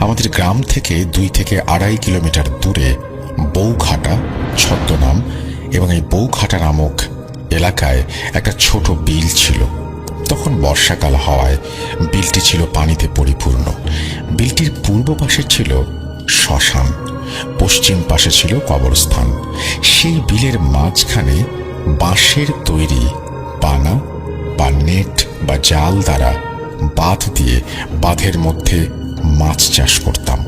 আমাদের গ্রাম থেকে দুই থেকে আড়াই কিলোমিটার দূরে বউঘাটা ছদ্মনাম এবং এই বউঘাটা নামক এলাকায় একটা ছোট বিল ছিল। তখন বর্ষাকাল হওয়ায় বিলটি ছিল পানিতে পরিপূর্ণ। বিলটির পূর্ব পাশে ছিল শ্মশান, পশ্চিম পাশে ছিল কবরস্থান। সেই বিলের মাঝখানে বাঁশের তৈরি পানা বা নেট বা জাল দ্বারা বাঁধ দিয়ে বাঁধের মধ্যে মাছ চাষ করতাম।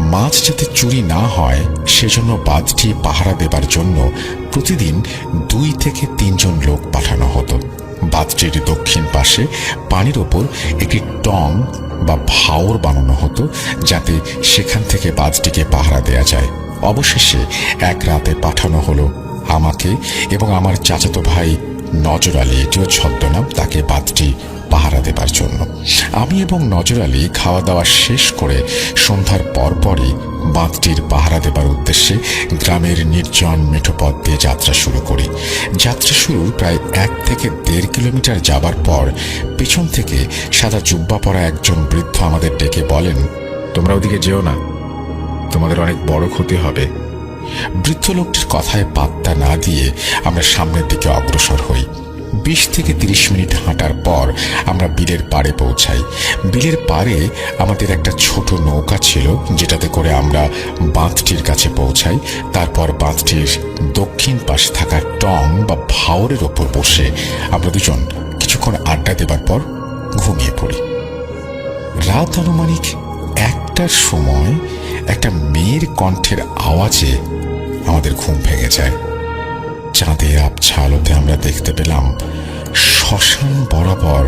মাছ যাতে চুরি না হয়, সেজন্য বাঁধটি পাহারা দেবার জন্য প্রতিদিন দুই থেকে তিনজন লোক পাঠানো হতো। বাঁধটির দক্ষিণ পাশে পানির ওপর একটি টং বা ভাওর বানানো হতো, যাতে সেখান থেকে বাঁধটিকে পাহারা দেয়া যায়। অবশেষে এক রাতে পাঠানো হলো আমাকে এবং আমার চাচাতো ভাই নজর আলী এটিও ছদ্মনাম তাকে বাঁধটি পাহারা দেবার জন্য। আমি এবং নজর আলী খাওয়া দাওয়া শেষ করে সন্ধ্যার পরপরই বাঁধটির পাহারা দেবার উদ্দেশ্যে গ্রামের নির্জন মেঠোপথ দিয়ে যাত্রা শুরু করি। যাত্রা শুরুর প্রায় এক থেকে দেড় কিলোমিটার যাবার পর পেছন থেকে সাদা জুব্বা পরা একজন বৃদ্ধ আমাদের ডেকে বলেন, তোমরা ওদিকে যেও না, তোমাদের অনেক বড় ক্ষতি হবে। বৃদ্ধ লোকটির কথায় পাত্তা না দিয়ে আমরা সামনের দিকে অগ্রসর হই। বিশ থেকে তিরিশ মিনিট হাঁটার পর আমরা বিলের পাড়ে পৌঁছাই। বিলের পাড়ে আমাদের একটা ছোট নৌকা ছিল, যেটাতে করে আমরা বাঁধটির কাছে পৌঁছাই। তারপর বাঁধটির দক্ষিণ পাশে থাকা টং বা ভাওরের ওপর বসে আমরা দুজন কিছুক্ষণ আড্ডা দেবার পর ঘুমিয়ে পড়ি। রাত আনুমানিক একটার সময় একটা মেয়ের কণ্ঠের আওয়াজে আমাদের ঘুম ভেঙে যায়। চাঁদের আবছা আলোতে আমরা দেখতে পেলাম শ্মশান বরাবর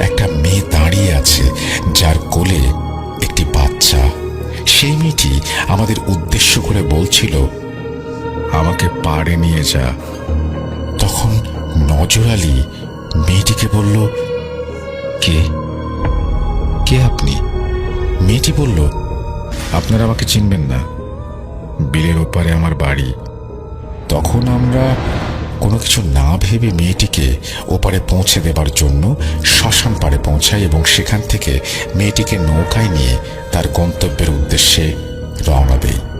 একটা মেয়ে দাঁড়িয়ে আছে, যার কোলে একটি বাচ্চা। সেই মেয়েটি আমাদের উদ্দেশ্য করে বলছিল, আমাকে পাড়ে নিয়ে যা। তখন নজর আলী মেয়েটিকে বলল, কে? কে আপনি? মেয়েটি বলল, আপনারা আমাকে চিনবেন না। বিলের ওপারে আমার বাড়ি। তখন আমরা কোনো কিছু না ভেবে মেয়েটিকে ওপারে পৌঁছে দেবার জন্য শ্মশান পাড়ে পৌঁছাই এবং সেখান থেকে মেয়েটিকে নৌকায় নিয়ে তার গন্তব্যের উদ্দেশ্যে রওনা দেই।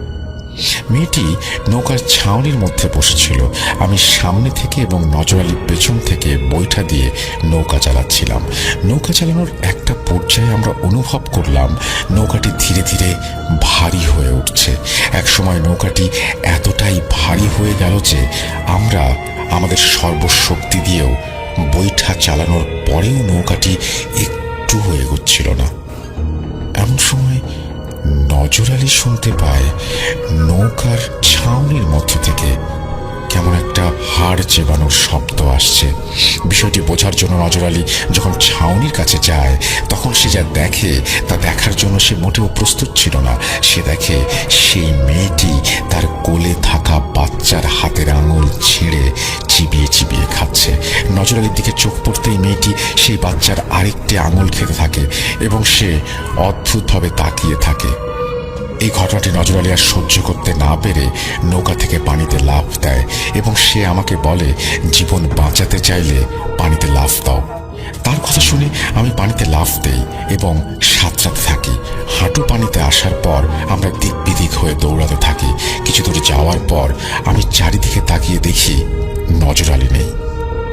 মেয়েটি নৌকার ছাউনির মধ্যে বসেছিল। আমি সামনে থেকে এবং নজর আলীর পেছন থেকে বৈঠা দিয়ে নৌকা চালাচ্ছিলাম। নৌকা চালানোর একটা পর্যায়ে আমরা অনুভব করলাম, নৌকাটি ধীরে ধীরে ভারী হয়ে উঠছে। একসময় নৌকাটি এতটাই ভারী হয়ে গেল যে আমরা আমাদের সর্বশক্তি দিয়েও বৈঠা চালানোর পরেও নৌকাটি একটু হয়ে এগোচ্ছিল না। এমন সময় নজর আলী শুনতে পায় নৌকার ছাউনির মধ্য থেকে কেমন একটা হাড় চেবানোর শব্দ আসছে। বিষয়টি বোঝার জন্য নজর আলী যখন ছাউনির কাছে যায়, তখন সে যা দেখে তা দেখার জন্য সে মোটেও প্রস্তুত ছিল না। সে দেখে সেই মেয়েটি তার কোলে থাকা বাচ্চার হাতের আঙুল ছিঁড়ে চিবিয়ে চিবিয়ে খাচ্ছে। নজর আলীর দিকে চোখ পড়তেই মেয়েটি সেই বাচ্চার আরেকটি আঙুল খেতে থাকে এবং সে অদ্ভুতভাবে তাকিয়ে থাকে। এই ঘটনাটি নজর আলী আর সহ্য করতে না পেরে নৌকা থেকে পানিতে লাফ দেয় এবং সে আমাকে বলে, জীবন বাঁচাতে চাইলে পানিতে লাফ দাও। তার কথা শুনে আমি পানিতে লাফ দেই এবং সাঁতরাতে থাকি। হাঁটু পানিতে আসার পর আমরা দিক বিদিক হয়ে দৌড়াতে থাকি। কিছু দূরে যাওয়ার পর আমি চারিদিকে তাকিয়ে দেখি নজর আলী নেই।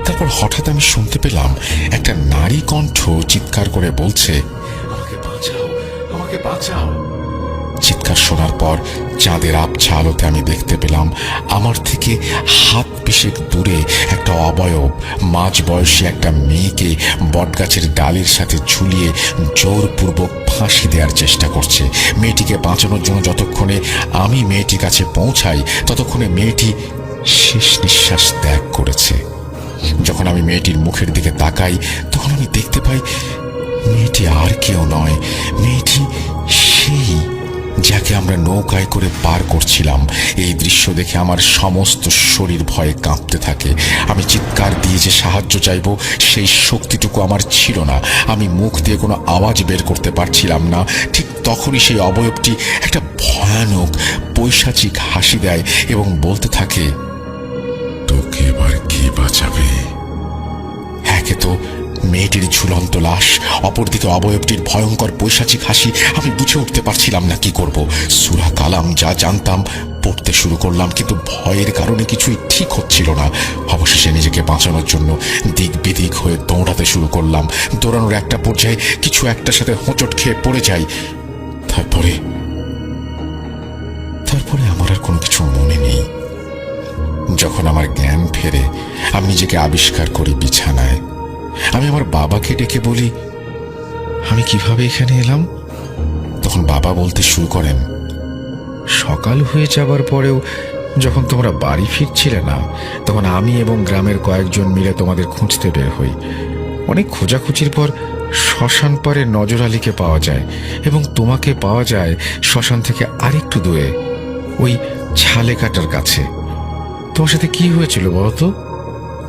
তারপর হঠাৎ আমি শুনতে পেলাম একটা নারী কণ্ঠ চিৎকার করে বলছে, আমাকে বাঁচাও আমাকে বাঁচাও। চিৎকার শোনার পর চাঁদের আবছা আলোতে আমি দেখতে পেলাম, আমার থেকে হাত পিশেক দূরে একটা অবয়ব, মাঝ বয়সী একটা মেয়েকে বটগাছের ডালের সাথে ঝুলিয়ে জোরপূর্বক ফাঁসি দেওয়ার চেষ্টা করছে। মেয়েটিকে বাঁচানোর জন্য যতক্ষণে আমি মেয়েটির কাছে পৌঁছাই, ততক্ষণে মেয়েটি শেষ নিঃশ্বাস ত্যাগ করেছে। যখন আমি মেয়েটির মুখের দিকে তাকাই, তখন আমি দেখতে পাই, মেয়েটি আর কেউ নয়, মেয়েটি সেই যাকে আমরা নৌকায় করে পার করছিলাম, এই দৃশ্য দেখে আমার সমস্ত শরীর ভয়ে কাঁপতে থাকে। আমি চিৎকার দিয়ে যে সাহায্য চাইব, সেই শক্তিটুকু আমার ছিল না। আমি মুখ দিয়ে কোনো আওয়াজ বের করতে পারছিলাম না। ঠিক তখনই সেই অবয়বটি একটা ভয়ানক, পৈশাচিক হাসি দেয় এবং বলতে থাকে, তোকে এবার কে বাঁচাবে? একে তো মেয়েটির ঝুলন্ত লাশ, অপরদিকে অবয়বটির ভয়ঙ্কর পৈশাচিক হাসি, আমি বুঝে উঠতে পারছিলাম না কি করব। সুরা কালাম, যা জানতাম, পড়তে শুরু করলাম, কিন্তু ভয়ের কারণে কিছুই ঠিক হচ্ছিল না। অবশেষে নিজেকে বাঁচানোর জন্য দিক বিদিক হয়ে দৌড়াতে শুরু করলাম। দৌড়ানোর একটা পর্যায়ে কিছু একটার সাথে হোঁচট খেয়ে পড়ে যাই। তারপরে তারপরে আমার আর কোনো কিছু মনে নেই। যখন আমার জ্ঞান ফেরে, আমি নিজেকে আবিষ্কার করি বিছানায়। আমি আমার বাবাকে ডেকে বলি, আমি কীভাবে এখানে এলাম? তখন বাবা বলতে শুরু করেন, সকাল হয়ে যাবার পরেও যখন তোমরা বাড়ি ফিরছিলে না, তখন আমি এবং গ্রামের কয়েকজন মিলে তোমাদের খুঁজতে বের হই। অনেক খোঁজাখুঁজির পর শ্মশান পারে নজর আলীকে পাওয়া যায় এবং তোমাকে পাওয়া যায় শ্মশান থেকে আরেকটু দূরে, ওই ছালে কাটার কাছে। তোমার সাথে কি হয়েছিল বলতো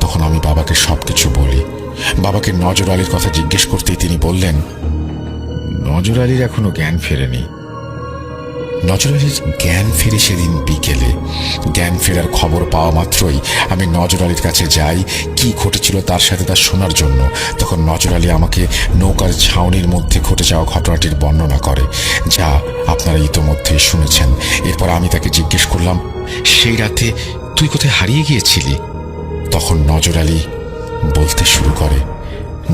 তখন আমি বাবাকে সবকিছু বলি। বাবাকে নজর আলীর কথা জিজ্ঞেস করতেই তিনি বললেন, নজর আলীর এখনও জ্ঞান ফেরেনি। নজর আলীর জ্ঞান ফিরে সেদিন বিকেলে। জ্ঞান ফেরার খবর পাওয়া মাত্রই আমি নজর আলীর কাছে যাই, কি ঘটেছিল তার সাথে তা শোনার জন্য। তখন নজর আলী আমাকে নৌকার ছাউনির মধ্যে ঘটে যাওয়া ঘটনাটির বর্ণনা করে, যা আপনারা ইতোমধ্যেই শুনেছেন। এরপর আমি তাকে জিজ্ঞেস করলাম, সেই রাতে তুই কোথায় হারিয়ে গিয়েছিলি? তখন নজর আলী বলতে শুরু করে।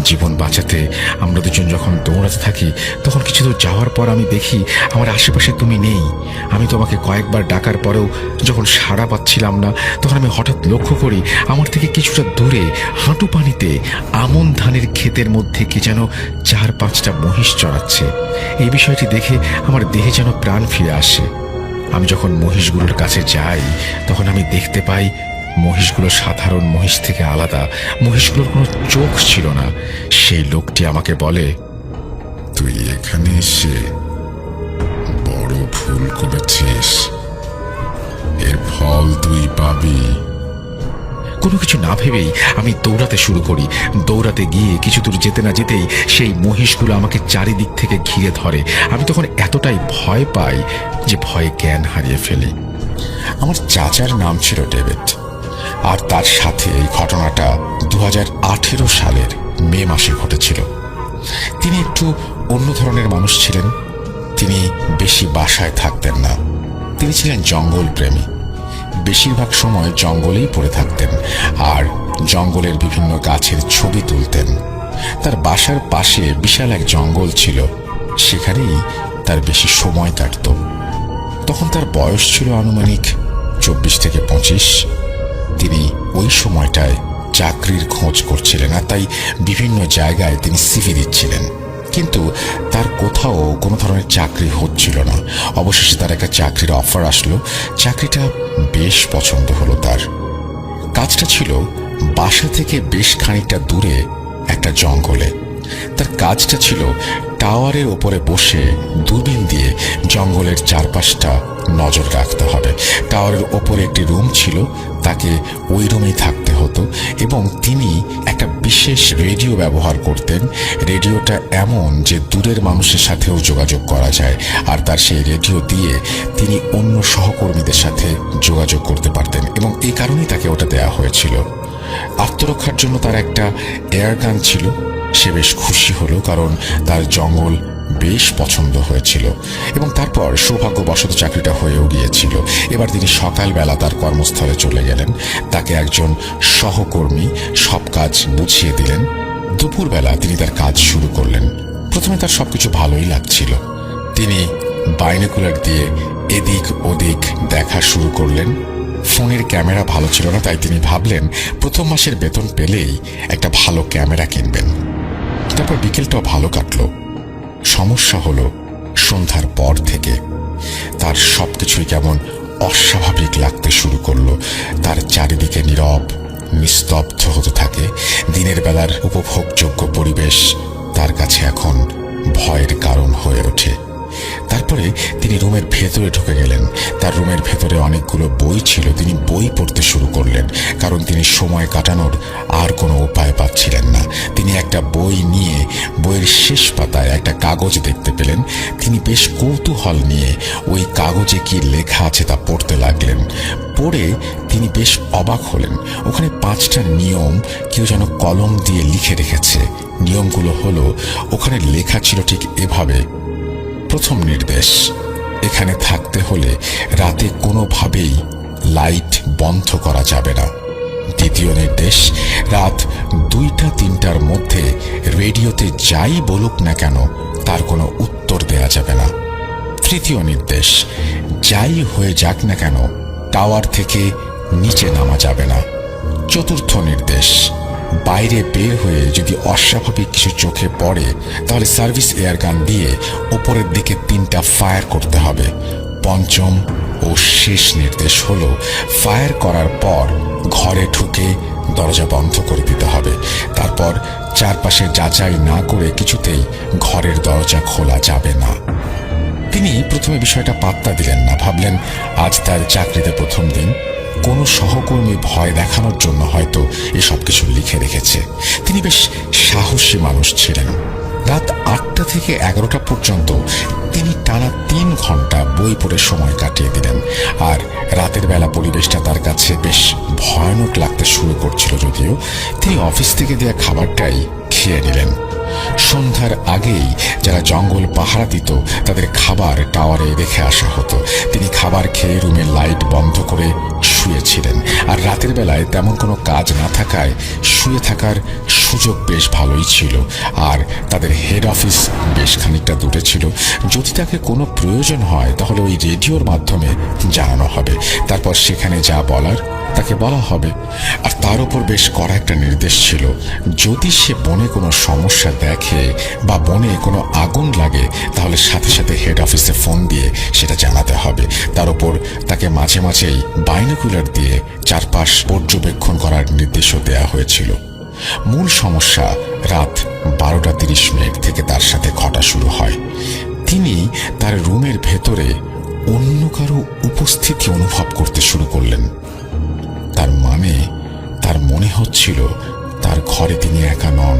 জীবন বাঁচাতে আমরা দুজন যখন দৌড়াতে থাকি, তখন কিছু দূর যাওয়ার পর আমি দেখি আমার আশেপাশে তুমি নেই। আমি তোমাকে কয়েকবার ডাকার পরেও যখন সাড়া পাচ্ছিলাম না, তখন আমি হঠাৎ লক্ষ্য করি আমার থেকে কিছুটা দূরে হাঁটু পানিতে আমন ধানের ক্ষেতের মধ্যে কে যেন চার পাঁচটা মহিষ চড়াচ্ছে। এই বিষয়টি দেখে আমার দেহে যেন প্রাণ ফিরে আসে। আমি যখন মহিষগুলোর কাছে যাই, তখন আমি দেখতে পাই মহিষগুলো সাধারণ মহিষ থেকে আলাদা। মহিষগুলোর কোনো চোখ ছিল না। সেই লোকটি আমাকে বলে তুই এখানে এসে বড় ভুল করেছিস। এর ফল তুই পাবি। কোনো কিছু না ভেবেই আমি দৌড়াতে শুরু করি। দৌড়াতে গিয়ে কিছু দূর যেতে না যেতেই সেই মহিষগুলো আমাকে চারিদিক থেকে ঘিরে ধরে। আমি তখন এতটাই ভয় পাই যে ভয়ে জ্ঞান হারিয়ে ফেলি। আমার চাচার নাম ছিল ডেভিড। আর তার সাথে এই ঘটনাটা দু হাজার আঠেরো সালের মে মাসে ঘটেছিল। তিনি একটু অন্য ধরনের মানুষ ছিলেন। তিনি বেশি বাসায় থাকতেন না। তিনি ছিলেন জঙ্গল প্রেমী। বেশিরভাগ সময় জঙ্গলেই পড়ে থাকতেন আর জঙ্গলের বিভিন্ন গাছের ছবি তুলতেন। তার বাসার পাশে বিশাল এক জঙ্গল ছিল। সেখানেই তার বেশি সময় কাটত। তখন তার বয়স ছিল আনুমানিক চব্বিশ থেকে পঁচিশ। তিনি ওই সময়টায় চাকরির খোঁজ করছিলেন আর তাই বিভিন্ন জায়গায় তিনি সিভি দিচ্ছিলেন। কিন্তু তার কোথাও কোনো ধরনের চাকরি হচ্ছিল না। অবশেষে তার একটা চাকরির অফার আসলো। চাকরিটা বেশ পছন্দ হলো তার। কাজটা ছিল বাসা থেকে বেশ খানিকটা দূরে একটা জঙ্গলে। তার কাজটা ছিল টাওয়ারের ওপরে বসে দূরবীন দিয়ে জঙ্গলের চারপাশটা নজর রাখতে হবে। টাওয়ারের ওপরে একটি রুম ছিল, তাকে ওই রুমেই থাকতে হতো এবং তিনি একটা বিশেষ রেডিও ব্যবহার করতেন। রেডিওটা এমন যে দূরের মানুষের সাথেও যোগাযোগ করা যায়, আর তার সেই রেডিও দিয়ে তিনি অন্য সহকর্মীদের সাথে যোগাযোগ করতে পারতেন এবং এই কারণেই তাকে ওটা দেয়া হয়েছিল। আত্মরক্ষার জন্য তার একটা এয়ার গান ছিল সে বেশ খুশি হলো কারণ তার জঙ্গল বেশ পছন্দ হয়েছিল এবং তারপর সৌভাগ্যবশত চাকরিটা হয়েও গিয়েছিল। এবার তিনি সকালবেলা তার কর্মস্থলে চলে গেলেন। তাকে একজন সহকর্মী সব কাজ বুঝিয়ে দিলেন। দুপুরবেলা তিনি তার কাজ শুরু করলেন। প্রথমে তার সবকিছু ভালোই লাগছিল। তিনি বাইনোকুলার দিয়ে এদিক ওদিক দেখা শুরু করলেন। ফোনের ক্যামেরা ভালো ছিল না, তাই তিনি ভাবলেন, প্রথম মাসের বেতন পেলেই একটা ভালো ক্যামেরা কিনবেন। তারপর বিকেলটাও ভালো কাটল। সমস্যা হলো সন্ধ্যার পর থেকে তার সব কিছুই কেমন অস্বাভাবিক লাগতে শুরু করল। তার চারিদিকে নীরব, নিস্তব্ধ হতে থাকে। দিনের বেলার উপভোগযোগ্য পরিবেশ তার কাছে এখন ভয়ের কারণ হয়ে ওঠে। তারপরে তিনি রুমের ভেতরে ঢুকে গেলেন। তার রুমের ভেতরে অনেকগুলো বই ছিল। তিনি বই পড়তে শুরু করলেন, কারণ তিনি সময় কাটানোর আর কোনো উপায় পাচ্ছিলেন না। তিনি একটা বই নিয়ে বইয়ের শেষ পাতায় একটা কাগজ দেখতে পেলেন। তিনি বেশ কৌতূহল নিয়ে ওই কাগজে কি লেখা আছে তা পড়তে লাগলেন। পড়ে তিনি বেশ অবাক হলেন। ওখানে পাঁচটা নিয়ম কেউ যেন কলম দিয়ে লিখে রেখেছে। নিয়মগুলো হলো, ওখানে লেখা ছিল ঠিক এভাবে প্রথম নির্দেশ, এখানে থাকতে হলে রাতে কোনোভাবেই লাইট বন্ধ করা যাবে না। দ্বিতীয় নির্দেশ, রাত দুইটা তিনটার মধ্যে রেডিওতে যাই বলুক না কেন, তার কোনো উত্তর দেয়া যাবে না। তৃতীয় নির্দেশ, যাই হয়ে যাক না কেন, টাওয়ার থেকে নিচে নামা যাবে না। চতুর্থ নির্দেশ বাইরে বের হয়ে যদি অস্বাভাবিক কিছু চোখে পড়ে, তাহলে সার্ভিস এয়ার গান দিয়ে ওপরের দিকে তিনটা ফায়ার করতে হবে। পঞ্চম ও শেষ নির্দেশ হলো, ফায়ার করার পর ঘরে ঢুকে দরজা বন্ধ করে দিতে হবে। তারপর চারপাশে যাচাই না করে কিছুতেই ঘরের দরজা খোলা যাবে না। তিনি প্রথমে বিষয়টা পাত্তা দিলেন না, ভাবলেন, আজ তার চাকরিতে প্রথম দিন। কোনো সহকর্মী ভয় দেখানোর জন্য হয়তো এসব কিছু লিখে রেখেছে। তিনি বেশ সাহসী মানুষ ছিলেন। রাত আটটা থেকে এগারোটা পর্যন্ত তিনি টানা তিন ঘণ্টা বই পড়ে সময় কাটিয়ে দিলেন। আর রাতের বেলা পরিবেশটা তার কাছে বেশ ভয়ানক লাগতে শুরু করছিল যদিও তিনি অফিস থেকে দেওয়া খাবারটাই খেয়ে নিলেন। সন্ধ্যার আগেই যারা জঙ্গল পাহারা দিত, তাদের খাবার টাওয়ারে রেখে আসা হতো। তিনি খাবার খেয়ে রুমের লাইট বন্ধ করে শুয়েছিলেন। আর রাতের বেলায় তেমন কোনো কাজ না থাকায় শুয়ে থাকার সুযোগ বেশ ভালোই ছিল। আর তাদের হেড অফিস বেশ খানিকটা দূরে ছিল। যদি তাকে কোনো প্রয়োজন হয়, তাহলে ওই রেডিওর মাধ্যমে জানানো হবে। তারপর সেখানে যা বলার, তাকে বলা হবে। আর তার উপর বেশ কড়া একটা নির্দেশ ছিল। যদি সে বনে কোনো সমস্যা দেখে বা বনে কোনো আগুন লাগে, তাহলে সাথে সাথে হেড অফিসে ফোন দিয়ে সেটা জানাতে হবে। তার উপর তাকে মাঝে মাঝেই বাইনোকুলার দিয়ে চারপাশ পর্যবেক্ষণ করার নির্দেশও দেয়া হয়েছিল। মূল সমস্যা রাত বারোটা তিরিশ মিনিট থেকে তার সাথে ঘটা শুরু হয়। তিনি তার রুমের ভেতরে অন্য কারও উপস্থিতি অনুভব করতে শুরু করলেন। তার মানে তার মনে হচ্ছিল তার ঘরে তিনি একা নন,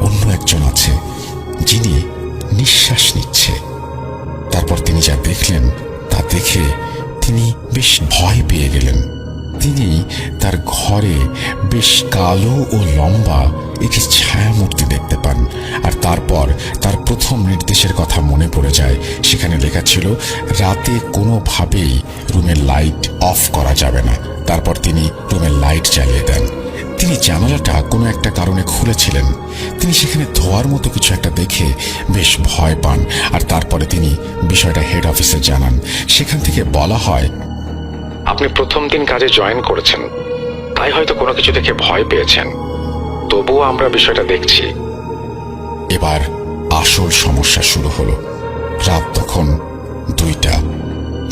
অন্য একজন আছে যিনি নিঃশ্বাস নিচ্ছে। তারপর তিনি যা দেখলেন তা দেখে তিনি বেশ ভয় পেয়ে গেলেন। তিনি তার ঘরে বেশ কালো ও লম্বা একটি ছায়ামূর্তি দেখতে পান। আর তারপর তার প্রথম নির্দেশের কথা মনে পড়ে যায়। সেখানে লেখা ছিল, রাতে কোনোভাবেই রুমের লাইট অফ করা যাবে না। তারপর তিনি রুমের লাইট জ্বালিয়ে দেন। তিনি জানালাটা কোনো একটা কারণে খুলেছিলেন। তিনি সেখানে ধোয়ার মতো কিছু একটা দেখে বেশ ভয় পান। আর তারপরে তিনি বিষয়টা হেড অফিসে জানান। সেখান থেকে বলা হয় আপনি প্রথম দিন কাজে জয়েন করেছেন। তাই হয়তো কোনো কিছু দেখে ভয় পেয়েছেন। তবুও আমরা বিষয়টা দেখছি। এবার আসল সমস্যা শুরু হলো। রাত তখন দুইটা।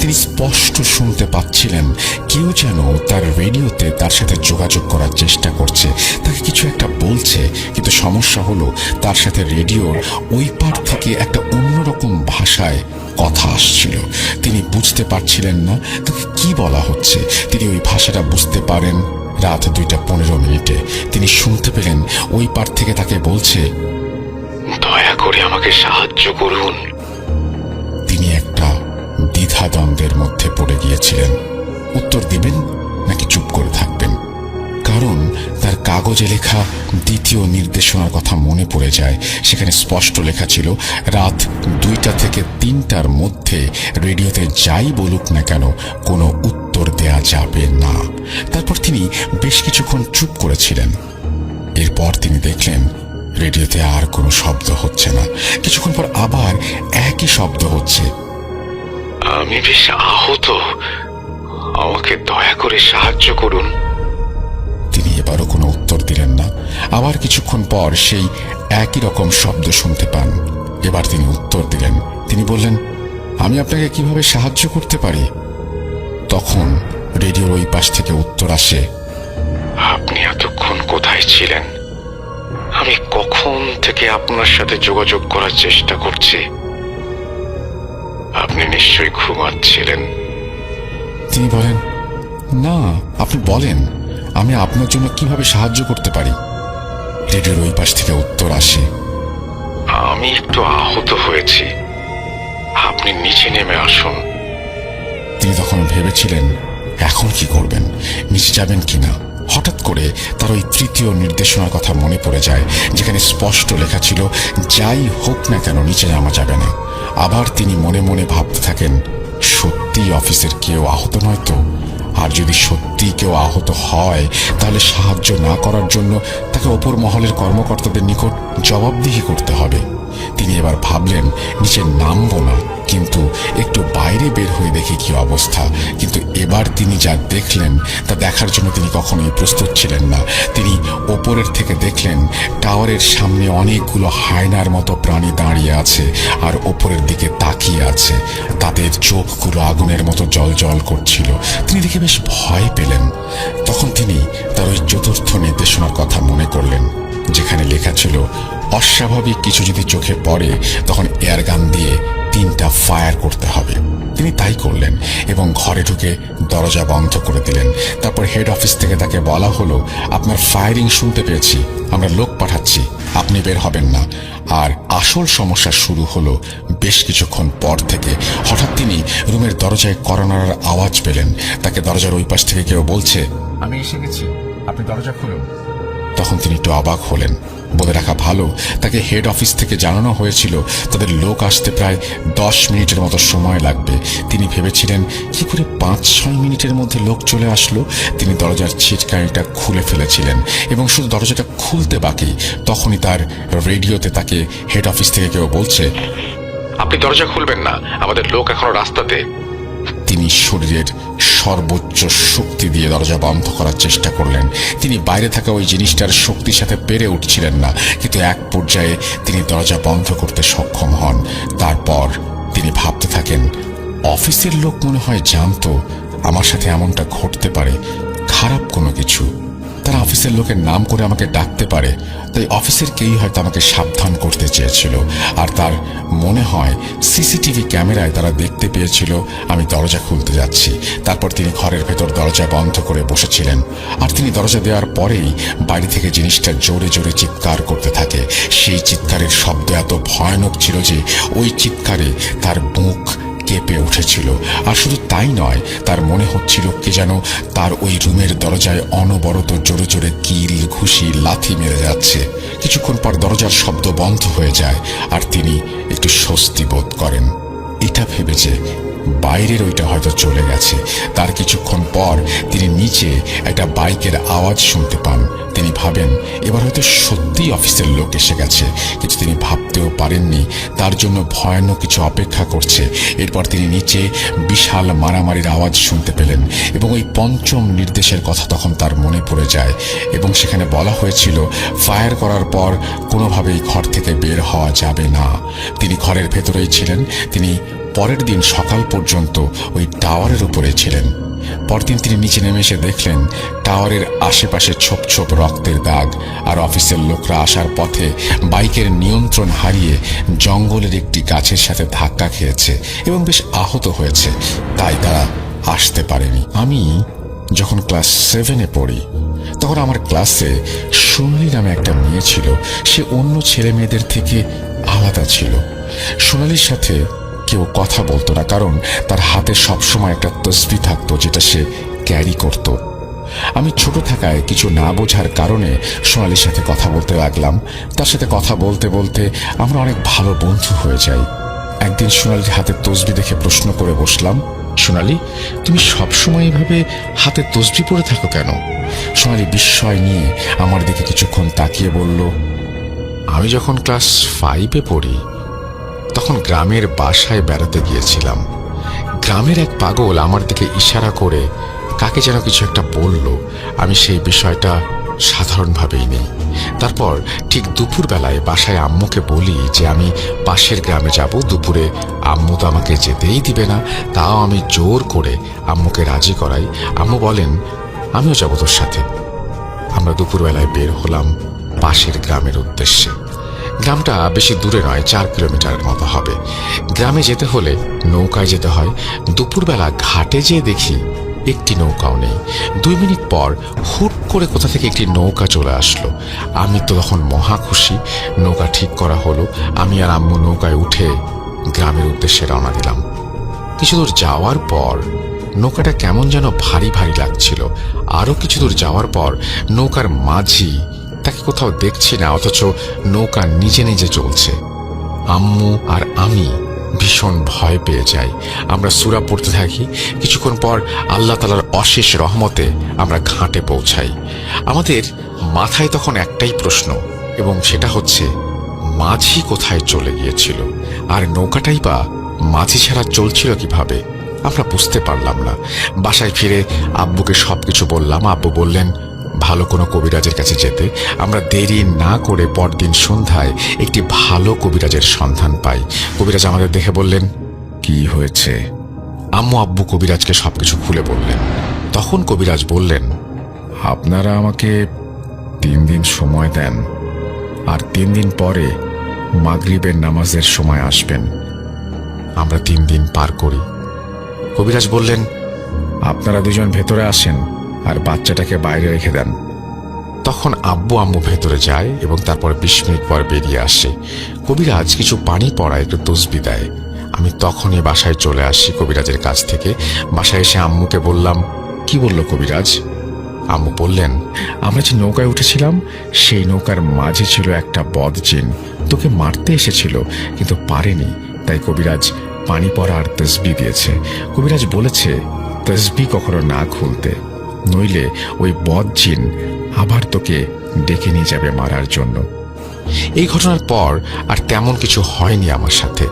তিনি স্পষ্ট শুনতে পাচ্ছিলেন। কেউ যেন তার রেডিওতে তার সাথে যোগাযোগ করার চেষ্টা করছে। তাকে কিছু একটা বলছে, কিন্তু সমস্যা হলো তার সাথে রেডিওর ওই পার থেকে একটা অন্যরকম ভাষায় কথা আসছিল। তিনি বুঝতে পারছিলেন না তাকে কি বলা হচ্ছে। তিনি ওই ভাষাটা বুঝতে পারেন রাত দুইটা পনেরো মিনিটে। তিনি শুনতে পেলেন, ওই পার থেকে তাকে বলছে, দয়া করে আমাকে সাহায্য করুন। দ্বিধাদ্বন্দ্বের মধ্যে পড়ে গিয়েছিলেন। উত্তর দিবেন নাকি চুপ করে থাকবেন? কারণ তার কাগজে লেখা দ্বিতীয় নির্দেশনার কথা মনে পড়ে যায়। সেখানে স্পষ্ট লেখা ছিল, রাত দুইটা থেকে তিনটার মধ্যে রেডিওতে যাই বলুক না কেন, কোনো উত্তর দেয়া যাবে না। তারপর তিনি বেশ কিছুক্ষণ চুপ করেছিলেন। এরপর তিনি দেখলেন, রেডিওতে আর কোনো শব্দ হচ্ছে না। কিছুক্ষণ পর আবার একই শব্দ হচ্ছে। আমি বেশ আহত। আমাকে দয়া করে সাহায্য করুন। তিনি এবারও কোনো উত্তর দিলেন না। আবার কিছুক্ষণ পর সেই একই রকম শব্দ শুনতে পান। এবার তিনি উত্তর দিলেন। তিনি বললেন আমি আপনাকে কীভাবে সাহায্য করতে পারি? তখন রেডিওর ওই পাশ থেকে উত্তর আসে আপনি এতক্ষণ কোথায় ছিলেন? আমি কখন থেকে আপনার সাথে যোগাযোগ করার চেষ্টা করছি? আপনি নিশ্চয়ই ঘুমাচ্ছিলেন তিনি বলেন না আপনি বলেন আমি আপনার জন্য কীভাবে সাহায্য করতে পারি? রেডিওর ওই পাশ থেকে উত্তর আসে আমি একটু আহত হয়েছি। আপনি নিচে নেমে আসুন। তিনি তখন ভেবেছিলেন এখন কি করবেন? নিচে যাবেন কিনা? হঠাৎ করে তার ওই তৃতীয় নির্দেশনার কথা মনে পড়ে যায়, যেখানে স্পষ্ট লেখা ছিল, যাই হোক না কেন, নিচে নামা যাবে না। আবার তিনি মনে মনে ভাবতে থাকেন, সত্যি অফিসের কেউ আহত নয় তো? আর যদি সত্যি কেউ আহত হয়, তাহলে সাহায্য না করার জন্য তাকে ওপর মহলের কর্মকর্তাদের নিকট জবাবদিহি করতে হবে। তিনি এবার ভাবলেন, নিচে নামবো না। কিন্তু একটু বাইরে বের হয়ে দেখে কি অবস্থা। কিন্তু এবার তিনি যা দেখলেন, তা দেখার জন্য তিনি কখনোই প্রস্তুত ছিলেন না। তিনি ওপরের থেকে দেখলেন, টাওয়ারের সামনে অনেকগুলো হায়নার মতো প্রাণী দাঁড়িয়ে আছে আর ওপরের দিকে তাকিয়ে আছে। তাদের চোখগুলো আগুনের মতো জল জল করছিল। তিনি দেখে বেশ ভয় পেলেন। তখন তিনি তার ওই চতুর্থ নির্দেশনার কথা মনে করলেন। যেখানে লেখা ছিল, অস্বাভাবিক কিছু যদি চোখে পড়ে, তখন এয়ার গান দিয়ে তিনটা ফায়ার করতে হবে। তিনি তাই করলেন এবং ঘরে ঢুকে দরজা বন্ধ করে দিলেন। তারপর হেড অফিস থেকে তাকে বলা হলো, আপনার ফায়ারিং শুনতে পেয়েছি, আমরা লোক পাঠাচ্ছি, আপনি বের হবেন না। আর আসল সমস্যা শুরু হলো বেশ কিছুক্ষণ পর থেকে। হঠাৎ তিনি রুমের দরজায় করোনার আওয়াজ পেলেন। তাকে দরজার ওই পাশ থেকে কেউ বলছে, আমি এসে গেছি, আপনি দরজা খুলুন। তখন তিনি একটু অবাক হলেন। বলে রাখা ভালো, তাকে হেড অফিস থেকে জানানো হয়েছিল, তাদের লোক আসতে প্রায় দশ মিনিটের মতো সময় লাগবে। তিনি ভেবেছিলেন, কি করে পাঁচ, ছয় মিনিটের মধ্যে লোক চলে আসলো? তিনি দরজার ছিটকানিটা খুলে ফেলেছিলেন এবং শুধু দরজাটা খুলতে বাকি, তখনই তার রেডিওতে তাকে হেড অফিস থেকে কেউ বলছে, আপনি দরজা খুলবেন না, আমাদের লোক এখনও রাস্তাতে। তিনি শরীরের সর্বোচ্চ শক্তি দিয়ে দরজা বন্ধ করার চেষ্টা করলেন। তিনি বাইরে থাকা ওই জিনিসটার শক্তির সাথে পেরে উঠছিলেন না, কিন্তু এক পর্যায়ে তিনি দরজা বন্ধ করতে সক্ষম হন। তারপর তিনি ভাবতে থাকেন, অফিসের লোক মনে হয় জানতো আমার সাথে এমনটা ঘটতে পারে, খারাপ কোনো কিছু। অফিসের লোকের নাম করে আমাকে ডাকতে পারে, তাই অফিসের কেউই হয়তো আমাকে সাবধান করতে চেয়েছিল। আর তার মনে হয়, সিসিটিভি ক্যামেরায় তারা দেখতে পেয়েছিল, আমি দরজা খুলতে যাচ্ছি। তারপর তিনি ঘরের ভেতর দরজা বন্ধ করে বসেছিলেন। আর তিনি দরজা দেওয়ার পরেই বাড়ি থেকে জিনিসটা জোরে জোরে চিৎকার করতে থাকে। সেই চিৎকারের শব্দ এত ভয়ানক ছিল যে, ওই চিৎকারে তার মুখ কেঁপে উঠেছিল। আর শুধু তাই নয়, তার মনে হচ্ছিল কে যেন তার ওই রুমের দরজায় অনবরত জোরে জোরে কিল ঘুষি লাথি মেরে যাচ্ছে। কিছুক্ষণ পর দরজার শব্দ বন্ধ হয়ে যায়, আর তিনি একটু স্বস্তি বোধ করেন। এটা ভেবেছে, বাইরের ওইটা হয়তো চলে গেছে। তার কিছুক্ষণ পর তিনি নিচে একটা বাইকের আওয়াজ শুনতে পান। তিনি ভাবেন, এবার হয়তো সত্যিই অফিসের লোক এসে গেছে। কিন্তু তিনি ভাবতেও পারেননি, তার জন্য ভয়ানক কিছু অপেক্ষা করছে। এরপর তিনি নিচে বিশাল মারামারির আওয়াজ শুনতে পেলেন এবং ওই পঞ্চম নির্দেশের কথা তখন তার মনে পড়ে যায় এবং সেখানে বলা হয়েছিল, ফায়ার করার পর কোনোভাবেই ঘর থেকে বের হওয়া যাবে না। তিনি ঘরের ভেতরেই ছিলেন। তিনি পরের দিন সকাল পর্যন্ত ওই টাওয়ারের উপরে ছিলেন। পরদিন তিনি নিচে নেমে এসে দেখলেন, টাওয়ারের আশেপাশে ছোপ ছোপ রক্তের দাগ আর অফিসের লোকরা আসার পথে বাইকের নিয়ন্ত্রণ হারিয়ে জঙ্গলের একটি গাছের সাথে ধাক্কা খেয়েছে এবং বেশ আহত হয়েছে। তাই তারা আসতে পারেনি। আমি যখন ক্লাস সেভেনে পড়ি, তখন আমার ক্লাসে সোনালি নামে একটা মেয়ে ছিল। সে অন্য ছেলে মেয়েদের থেকে আলাদা ছিল। সোনালির সাথে কেউ কথা বলতো না, কারণ তার হাতে সবসময় একটা তসবি থাকতো যেটা সে ক্যারি করত। আমি ছোট থাকায় কিছু না বোঝার কারণে সোনালির সাথে কথা বলতে লাগলাম। তার সাথে কথা বলতে বলতে আমরা অনেক ভালো বন্ধু হয়ে যাই। একদিন সোনালির হাতে তসবি দেখে প্রশ্ন করে বসলাম, সোনালি, তুমি সবসময় এভাবে হাতে তসবি পরে থাকো কেন? সোনালি বিস্ময় নিয়ে আমার দিকে কিছুক্ষণ তাকিয়ে বলল, আমি যখন ক্লাস ফাইভে পড়ি তখন গ্রামের বাসায় বেড়াতে গিয়েছিলাম। গ্রামের এক পাগল আমার দিকে ইশারা করে কাকে যেন কিছু একটা বলল। আমি সেই বিষয়টা সাধারণভাবেই নেই। তারপর ঠিক দুপুর বেলায় বাসায় আম্মুকে বলি যে, আমি পাশের গ্রামে যাব, দুপুরে আম্মু তো আমাকে যেতেই দিবে না, তাও আমি জোর করে আম্মুকে রাজি করাই। আম্মু বলেন, আমিও যাব তোর সাথে। আমরা দুপুরবেলায় বের হলাম পাশের গ্রামের উদ্দেশ্যে। গ্রামটা বেশি দূরে নয়, চার কিলোমিটারের মতো হবে। গ্রামে যেতে হলে নৌকায় যেতে হয়। দুপুরবেলা ঘাটে যেয়ে দেখি একটি নৌকাও নেই। দুই মিনিট পর হুট করে কোথা থেকে একটি নৌকা চলে আসলো। আমি তো তখন মহা খুশি। নৌকা ঠিক করা হলো। আমি আর আম্মু নৌকায় উঠে গ্রামের উদ্দেশ্যে রওনা দিলাম। কিছু দূর যাওয়ার পর নৌকাটা কেমন যেন ভারী ভারী লাগছিল। আরও কিছু দূর যাওয়ার পর নৌকার মাঝি তাকে কোথাও দেখছি না, অথচ নৌকা নিজে নিজে চলছে। আম্মু আর আমি ভীষণ ভয় পেয়ে যাই। আমরা সুরা পড়তে থাকি। কিছুক্ষণ পর আল্লাহ তালার অশেষ রহমতে আমরা ঘাটে পৌঁছাই। আমাদের মাথায় তখন একটাই প্রশ্ন, এবং সেটা হচ্ছে, মাঝি কোথায় চলে গিয়েছিল? আর নৌকাটাই বা মাঝি ছাড়া চলছিল কীভাবে? আমরা বুঝতে পারলাম না। বাসায় ফিরে আব্বুকে সবকিছু বললাম। আব্বু বললেন ভালো কোনো কবিরাজের কাছে যেতে, আমরা দেরি না করে পরদিন সন্ধ্যায় একটি ভালো কবিরাজের সন্ধান পাই। কবিরাজ আমাদের দেখে বললেন, কি হয়েছে? আম্মু আব্বু কবিরাজকে সব কিছু খুলে বললেন। তখন কবিরাজ বললেন, আপনারা আমাকে তিন দিন সময় দেন, আর তিন দিন পরে মাগরিবের নামাজের সময় আসবেন। আমরা তিন দিন পার করি। কবিরাজ বললেন, আপনারা দুজন ভেতরে আসেন আর বাচ্চাটাকে বাইরে রেখে দেন। তখন আব্বু আম্মু ভেতরে যায় এবং তারপর বিশ মিনিট পর বেরিয়ে আসে। কবিরাজ কিছু পানি পড়ায় একটু তসবি দেয়। আমি তখনই বাসায় চলে আসি কবিরাজের কাছ থেকে। বাসায় এসে আম্মুকে বললাম, কি বলল কবিরাজ? আম্মু বললেন, আমরা যে নৌকায় উঠেছিলাম, সেই নৌকার মাঝে ছিল একটা বদজিন তোকে মারতে এসেছিল, কিন্তু পারেনি। তাই কবিরাজ পানি পড়া আর তসবি দিয়েছে। কবিরাজ বলেছে, তসবি কখনো না খুলতে। নইলে ওই বদজিন আবার তোকে ডেকে নিয়ে যাবে মারার জন্য। এই ঘটনার পর আর তেমন কিছু হয়নি আমার সাথে।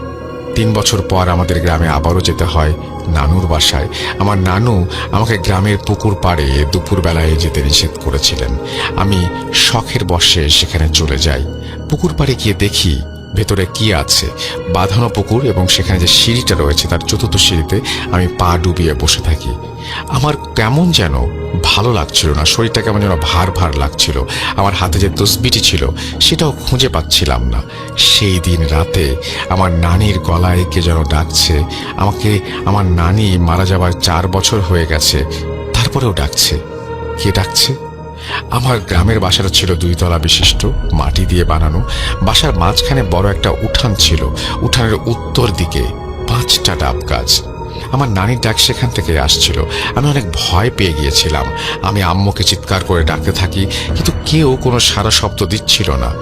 তিন বছর পর আমাদের গ্রামে আবারও যেতে হয় নানুর বাসায়। আমার নানু আমাকে গ্রামের পুকুর পাড়ে দুপুরবেলায় যেতে নিষেধ করেছিলেন। আমি শখের বসে সেখানে চলে যাই। পুকুর পাড়ে গিয়ে দেখি ভেতরে কি আছে? বাঁধানো পুকুর এবং সেখানে যে সিঁড়িটা রয়েছে, তার চতুর্থ সিঁড়িতে আমি পা ডুবিয়ে বসে থাকি। আমার কেমন যেন ভালো লাগছিল না, শরীরটা কেমন যেন ভার ভার লাগছিল। আমার হাতে যে তসবিটি ছিল, সেটাও খুঁজে পাচ্ছিলাম না। সেই দিন রাতে আমার নানির গলায় কে যেন ডাকছে, আমাকে, আমার নানি মারা যাবার চার বছর হয়ে গেছে, তারপরেও ডাকছে। কে ডাকছে? আমার গ্রামের বাসাটা ছিল দুইতলা বিশিষ্ট, মাটি দিয়ে বানানো। বাসার মাঝখানে বড় একটা উঠান ছিল। উঠানের উত্তর দিকে পাঁচটা ডাব গাছ। আমার নানির ডাক সেখান থেকে আসছিল। আমি অনেক ভয় পেয়ে গিয়েছিলাম। আমি আম্মুকে চিৎকার করে ডাকতে থাকি, কিন্তু কেউ কোনো সারা শব্দ দিচ্ছিল না।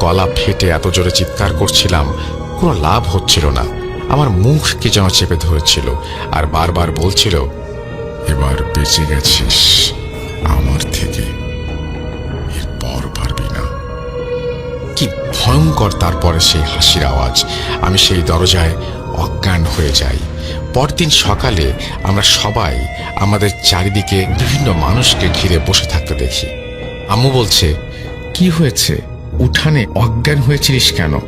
গলা ফেটে এত জোরে চিৎকার করছিলাম, কোনো লাভ হচ্ছিল না। আমার মুখ কে যেন চেপে ধরেছিল আর বারবার বলছিল, এবার বেঁচে গেছিস, আমার থেকে। ভয়ঙ্কর তারপরে সেই হাসির আওয়াজ। আমি সেই দরজায় অজ্ঞান হয়ে যাই। পরদিন সকালে আমরা সবাই আমাদের চারিদিকে বিভিন্ন মানুষকে ঘিরে বসে থাকতে দেখি। আম্মু বলছে, কি হয়েছে? উঠানে অজ্ঞান হয়েছিলিস কেন?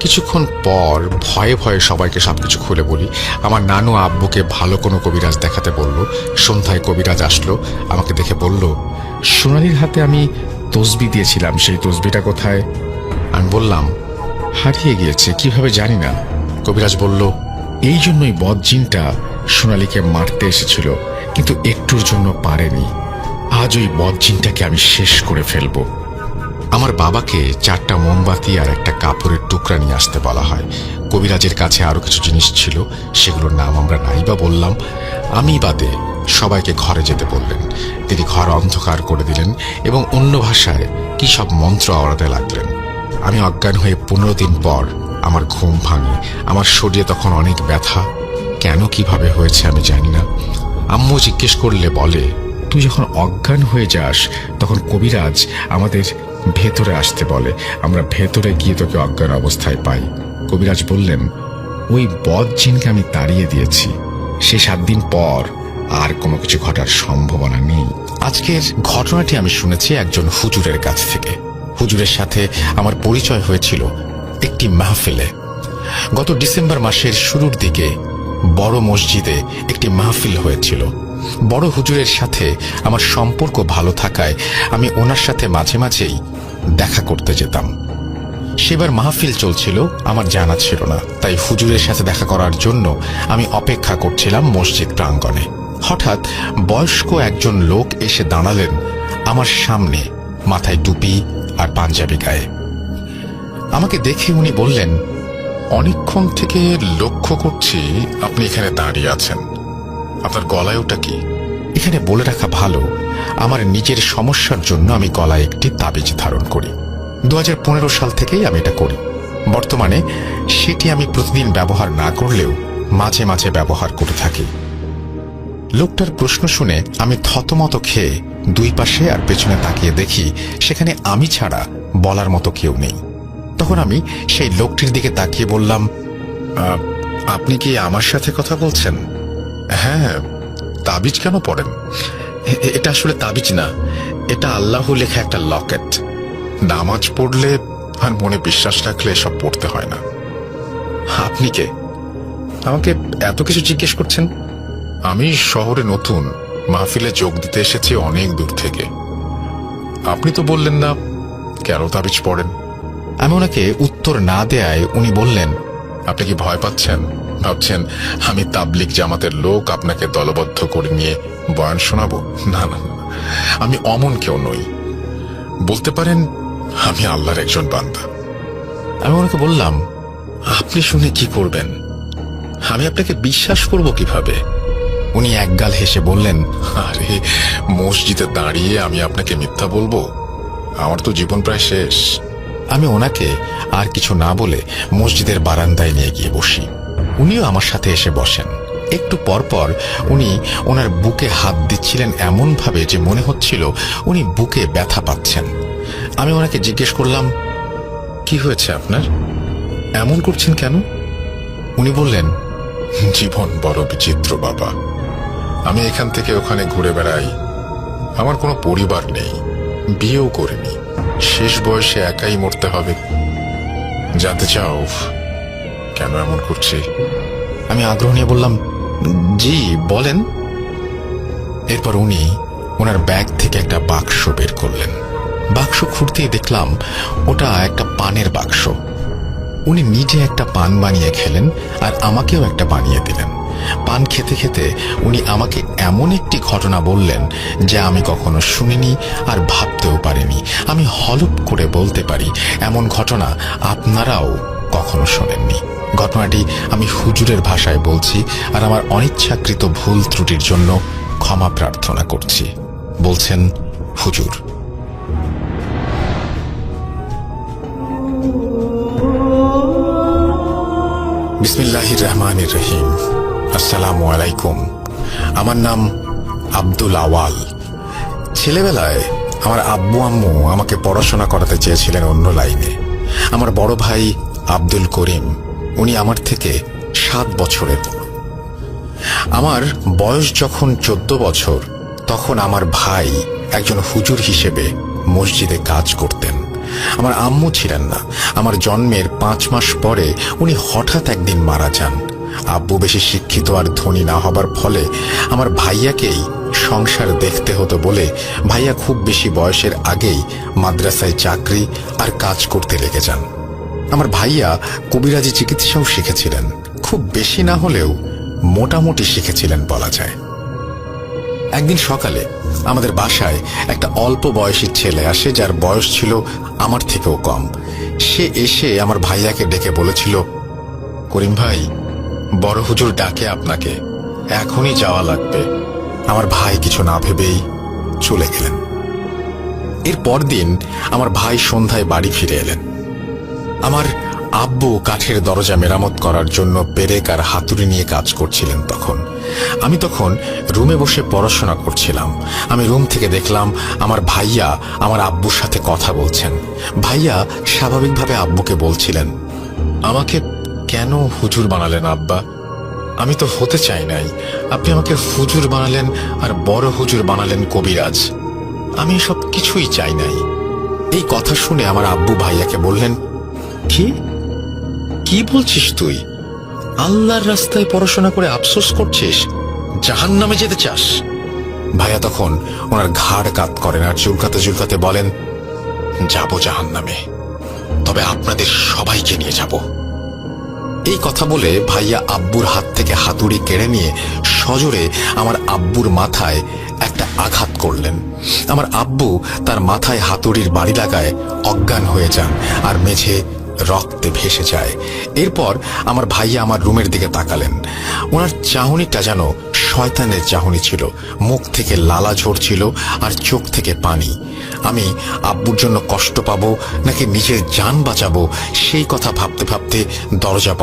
কিছুক্ষণ পর ভয়ে ভয়ে সবাইকে সবকিছু খুলে বলি। আমার নানু আব্বুকে ভালো কোনো কবিরাজ দেখাতে বলল। সন্ধ্যায় কবিরাজ আসলো, আমাকে দেখে বলল, সোনালির হাতে আমি তসবি দিয়েছিলাম, সেই তসবিটা কোথায়? আমি বললাম, হারিয়ে গিয়েছে, কীভাবে জানি না। কবিরাজ বলল, এই জন্যই বদজিনটা সোনালিকে মারতে এসেছিল, কিন্তু একটুর জন্য পারেনি। আজ ওই বদজিনটাকে আমি শেষ করে ফেলব। আমার বাবাকে চারটা মোমবাতি আর একটা কাপড়ের টুকরা নিয়ে আসতে বলা হয়। কবিরাজের কাছে আরও কিছু জিনিস ছিল, সেগুলোর নাম আমরা নাই বা বললাম। আমি বাদে সবাইকে ঘরে যেতে বললেন। তিনি ঘর অন্ধকার করে দিলেন এবং অন্য ভাষায় কী সব মন্ত্র আওড়াতে লাগলেন। আমি অজ্ঞান হয়ে পনেরো দিন পর আমার ঘুম ভাঙে। আমার শরীরে তখন অনেক ব্যথা। কেন, কীভাবে হয়েছে আমি জানি না। আম্মু জিজ্ঞেস করলে বলে, তুই যখন অজ্ঞান হয়ে যাস, তখন কবিরাজ আমাদের ভেতরে আসতে বলে। আমরা ভেতরে গিয়ে তোকে অজ্ঞান অবস্থায় পাই। কবিরাজ বললেন, ওই বদ জিনকে আমি তাড়িয়ে দিয়েছি। সে সাত দিন পর আর কোনো কিছু ঘটার সম্ভাবনা নেই। আজকের ঘটনাটি আমি শুনেছি একজন হুজুরের কাছ থেকে। হুজুরের সাথে আমার পরিচয় হয়েছিল একটি মাহফিলে। গত ডিসেম্বর মাসের শুরুর দিকে বড় মসজিদে একটি মাহফিল হয়েছিল। বড় হুজুরের সাথে আমার সম্পর্ক ভালো থাকায় আমি ওনার সাথে মাঝে মাঝেই দেখা করতে যেতাম। সেবার মাহফিল চলছিল, আমার জানা ছিল না। তাই হুজুরের সাথে দেখা করার জন্য আমি অপেক্ষা করছিলাম মসজিদ প্রাঙ্গণে। হঠাৎ বয়স্ক একজন লোক এসে দাঁড়ালেন আমার সামনে, মাথায় টুপি আর পাঞ্জাবি গায়ে। আমাকে দেখে উনি বললেন, অনেকক্ষণ থেকে লক্ষ্য করছি আপনি এখানে দাঁড়িয়ে আছেন। আপনার গলায় ওটা কি? এখানে বলে রাখা ভালো, আমার নিজের সমস্যার জন্য আমি গলায় একটি তাবিজ ধারণ করি। দু হাজার পনেরো সাল থেকেই আমি এটা করি। বর্তমানে সেটি আমি প্রতিদিন ব্যবহার না করলেও মাঝে মাঝে ব্যবহার করে থাকি। লোকটার প্রশ্ন শুনে আমি থতমত খেয়ে দুই পাশে আর পেছনে তাকিয়ে দেখি সেখানে আমি ছাড়া বলার মতো কেউ নেই। তখন আমি সেই লোকটির দিকে তাকিয়ে বললাম আপনি কি আমার সাথে কথা বলছেন? হ্যাঁ তাবিজ কেন পড়েন? এটা আসলে তাবিজ না, এটা আল্লাহ লেখা একটা লকেট। নামাজ পড়লে আর মনে বিশ্বাস রাখলে সব পড়তে হয় না। আপনি কে? আমাকে এত কিছু জিজ্ঞেস করছেন? আমি শহরে নতুন। মাহফিলে যোগ দিতে এসেছি অনেক দূর থেকে। আপনি তো বললেন না, কেন তাবিজ পড়েন? আমি ওনাকে উত্তর না দেয়ায় উনি বললেন, আপনি কি ভয় পাচ্ছেন? ভাবছেন, আমি তাবলিক জামাতের লোক, আপনাকে দলবদ্ধ করে নিয়ে বয়ান শোনাবো? না না। আমি অমন কেউ নই। বলতে পারেন, আমি আল্লাহর একজন বান্দা। আমি ওনাকে বললাম, আপনি শুনে কি করবেন? আমি আপনাকে বিশ্বাস করব কীভাবে? উনি একগাল হেসে বললেন, আরে, মসজিদে দাঁড়িয়ে আমি আপনাকে মিথ্যা বলব? আমার তো জীবন প্রায় শেষ। আমি ওনাকে আর কিছু না বলে মসজিদের বারান্দায় নিয়ে গিয়ে বসি। উনিও আমার সাথে এসে বসেন। একটু পর পর উনি ওনার বুকে হাত দিচ্ছিলেন এমন ভাবে যে মনে হচ্ছিল উনি বুকে ব্যথা পাচ্ছেন। আমি ওনাকে জিজ্ঞেস করলাম, কি হয়েছে আপনার? এমন করছেন কেন? উনি বললেন, জীবন বড় বিচিত্র, বাবা। আমি এখান থেকে ওখানে ঘুরে বেড়াই। আমার কোনো পরিবার নেই। বিয়েও করিনি। শেষ বয়সে একাই মরতে হবে। জানতে চাও কেন এমন করছি? আমি আগ্রহ নিয়ে বললাম, জি, বলেন। এরপর উনি ওনার ব্যাগ থেকে একটা বাক্স বের করলেন। বাক্স খুঁড়তেই দেখলাম, ওটা একটা পানের বাক্স। উনি নিজে একটা পান বানিয়ে খেলেন আর আমাকেও একটা বানিয়ে দিলেন। পান খেতে খেতে উনি আমাকে এমন একটি ঘটনা বললেন যা আমি কখনো শুনিনি আর ভাবতেও পারিনি। আমি হলপ করে বলতে পারি, এমন ঘটনা আপনারাও কখনো শোনেননি। ঘটনাটি আমি হুজুরের ভাষায় বলছি আর আমার অনিচ্ছাকৃত ভুল ত্রুটির জন্য ক্ষমা প্রার্থনা করছি। বলছেন হুজুর। বিসমিল্লাহির রহমানির রহিম। আসসালামু আলাইকুম। আমার নাম আব্দুল আওয়াল। ছেলেবেলায় আমার আব্বু আম্মু আমাকে পড়াশোনা করাতে চেয়েছিলেন অন্য লাইনে। আমার বড় ভাই আব্দুল করিম, উনি আমার থেকে সাত বছরের আমার বয়স যখন চোদ্দ বছর, তখন আমার ভাই একজন হুজুর হিসেবে মসজিদে কাজ করতেন। আমার আম্মু ছিলেন না। আমার জন্মের পাঁচ মাস পরে উনি হঠাৎ একদিন মারা যান। আব্বু বেশি শিক্ষিত আর ধনী না হবার ফলে আমার ভাইয়াকেই সংসার দেখতে হতো বলে ভাইয়া খুব বেশি বয়সের আগেই মাদ্রাসায় চাকরি আর কাজ করতে লেগে যান। আমার ভাইয়া কবিরাজি চিকিৎসাও শিখেছিলেন। খুব বেশি না হলেও মোটামুটি শিখেছিলেন বলা যায়। একদিন সকালে আমাদের বাসায় একটা অল্প বয়সী ছেলে আসে যার বয়স ছিল আমার থেকেও কম। সে এসে আমার ভাইয়াকে ডেকে বলেছিল, করিম ভাই বড় হুজুর ডাকে আপনাকে, এখনই যাওয়া লাগবে। আমার ভাই কিছু না ভেবেই চলে গেলেন। এর পরদিন আমার ভাই সন্ধ্যায় বাড়ি ফিরে এলেন। আমার আব্বু কাঠের দরজা মেরামত করার জন্য পেরেক আর হাতুড়ি নিয়ে কাজ করছিলেন তখন। আমি তখন রুমে বসে পড়াশোনা করছিলাম। আমি রুম থেকে দেখলাম আমার ভাইয়া আমার আব্বুর সাথে কথা বলছেন। ভাইয়া স্বাভাবিকভাবে আব্বুকে বলছিলেন, আমাকে কেন হুজুর বানালেন আব্বা? আমি তো হতে চাই নাই। আপনি আমাকে হুজুর বানালেন আর বড় হুজুর বানালেন কবিরাজ। আমি সব কিছুই চাই নাই। এই কথা শুনে আমার আব্বু ভাইয়াকে বললেন, কি? কি বলছিস তুই? আল্লাহর রাস্তায় পড়াশোনা করে আফসোস করছিস? জাহান নামে যেতে চাস? ভাইয়া তখন ওনার ঘাড় কাত করেন আর চুলকাতে চুলকাতে বলেন, যাব জাহান নামে তবে আপনাদের সবাইকে নিয়ে যাব। এই কথা বলে ভাইয়া আব্বুর হাত থেকে হাতুড়ি কেড়ে নিয়ে সজোরে আমার আব্বুর মাথায় একটা আঘাত করলেন। আমার আব্বু তার মাথায় হাতুড়ির বাড়ি লাগায় অজ্ঞান হয়ে যান আর মেঝে রক্তে ভেসে যায়। এরপর আমার ভাইয়া আমার রুমের দিকে তাকালেন। ওনার চাহনিটা যেন শয়তানের চাহনি ছিল। মুখ থেকে লালা ঝরছিল আর চোখ থেকে পানি। আমি আব্বুর জন্য কষ্ট পাবো নাকি নিজের যান বাঁচাবো, সেই কথা ভাবতে ভাবতে দরজা